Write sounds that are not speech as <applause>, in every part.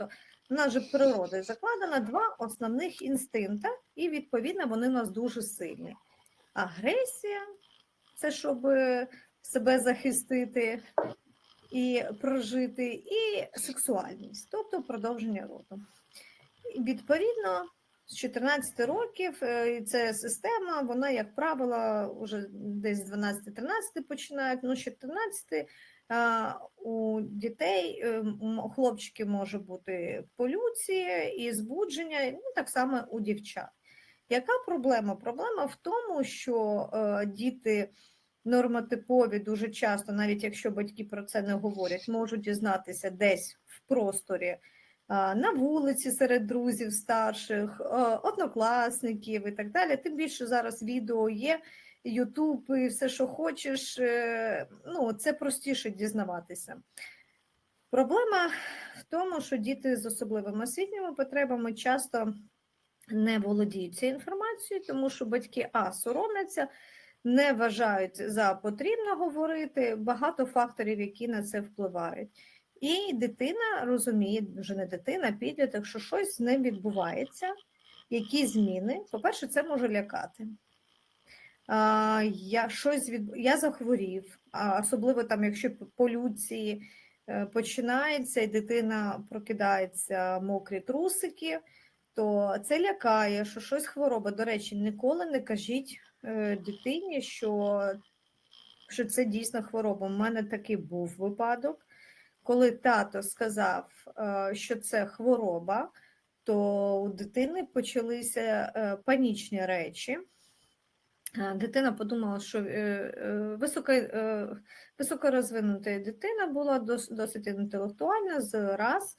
Тобто, в нас же природою закладено два основних інстинкта, і відповідно вони у нас дуже сильні. Агресія це щоб е, себе захистити і прожити, і сексуальність, тобто продовження роду. Відповідно, з 14 років е, і ця система, вона, як правило, вже десь з 12-13 починають, ну, з 14 у дітей, е, хлопчиків може бути полюція і збудження, ну, так само у дівчат. Яка проблема? Проблема в тому, що е, діти нормотипові дуже часто, навіть якщо батьки про це не говорять, можуть дізнатися десь в просторі на вулиці серед друзів старших, однокласників і так далі. Тим більше зараз відео є, Ютуб і все, що хочеш, е, ну, це простіше дізнаватися. Проблема в тому, що діти з особливими освітніми потребами часто не володіють цією інформацією, тому що батьки а соромляться, не вважають за потрібно говорити, багато факторів, які на це впливають. І дитина розуміє, вже не дитина, підліток, що щось з ним відбувається, які зміни. По-перше, це може лякати. Я щось від... я захворів, особливо там, якщо полюції е, починається і дитина прокидається мокрі трусики, то це лякає, що щось хвороба. До речі, ніколи не кажіть е, дитині, що, що це дійсно хвороба. У мене такий був випадок, коли тато сказав, е, що це хвороба, то у дитини почалися е, панічні речі. Е, Дитина подумала, що високо, високорозвинута дитина була досить інтелектуальна з раз,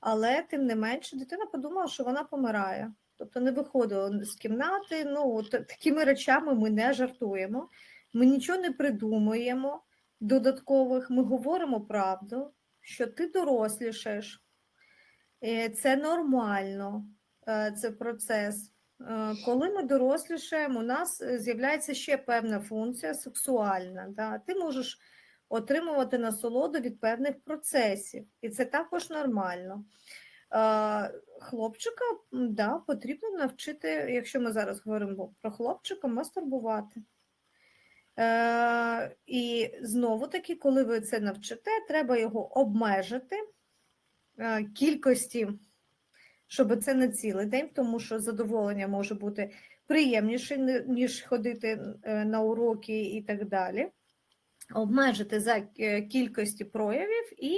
але тим не менше дитина подумала, що вона помирає. Тобто не виходила з кімнати. Ну, такими речами ми не жартуємо, ми нічого не придумуємо додаткових, ми говоримо правду, що ти дорослішаєш, Е, це нормально, е, це процес. Е, Коли ми дорослішаємо, у нас з'являється ще певна функція сексуальна. Да? Ти можеш отримувати насолоду від певних процесів, і це також нормально. Хлопчика да, потрібно навчити, якщо ми зараз говоримо про хлопчика, мастурбувати. Е, І знову таки, коли ви це навчите, треба його обмежити е, кількості щоб це не цілий день, тому що задоволення може бути приємніше, ніж ходити е, на уроки і так далі. Обмежити за кількості проявів і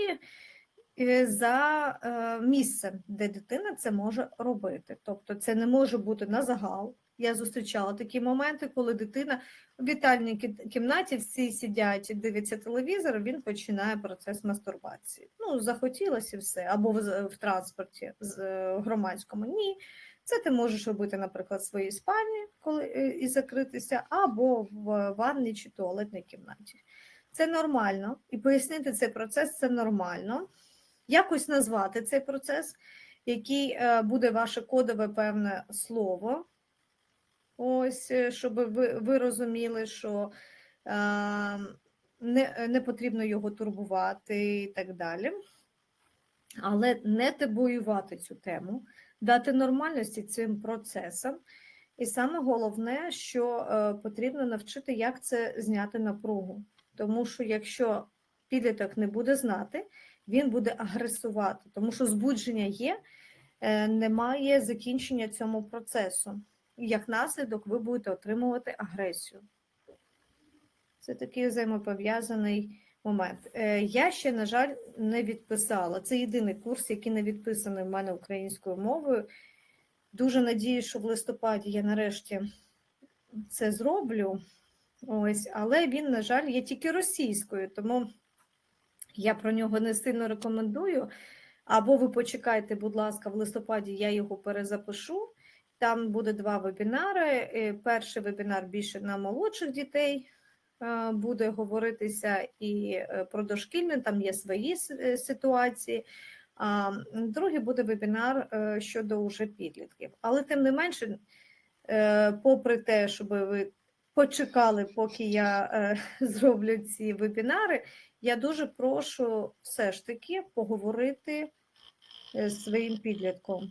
за е, місцем, де дитина це може робити. Тобто це не може бути на загал. Я зустрічала такі моменти, коли дитина в вітальній кі- кімнаті всі сидять, дивляться телевізор, він починає процес мастурбації. Ну, захотілося все, або в, транспорті з е, громадському. Ні. Це ти можеш робити, наприклад, в своїй спальні, коли е, і закритися, або в ванній чи туалетній кімнаті. Це нормально, і пояснити цей процес це нормально. Якось назвати цей процес, який е, буде ваше кодове певне слово. Ось, е, щоб ви, ви розуміли, що е, не, не потрібно його турбувати і так далі. Але не табуювати цю тему, дати нормальності цим процесам. І саме головне, що е, потрібно навчити, як це зняти напругу. Тому що якщо підліток не буде знати, він буде агресувати, тому що збудження є, е, немає закінчення цьому процесу. Як наслідок ви будете отримувати агресію. Це такий взаємопов'язаний момент. Е, Я ще, на жаль, не відписала. Це єдиний курс, який не відписаний в мене українською мовою. Дуже надіюсь, що в листопаді я нарешті це зроблю. Ось, але він, на жаль, є тільки російською, тому я про нього не сильно рекомендую. Або ви почекайте, будь ласка, в листопаді я його перезапишу. Там буде два вебінари. Е, Перший вебінар більше на молодших дітей е, буде говоритися і е, про дошкільне, там є свої ситуації. А другий буде вебінар щодо уже підлітків. Але тим не менше, попри те, щоб ви почекали, поки я <laughs> зроблю ці вебінари, я дуже прошу все ж таки поговорити е, з своїм підлітком.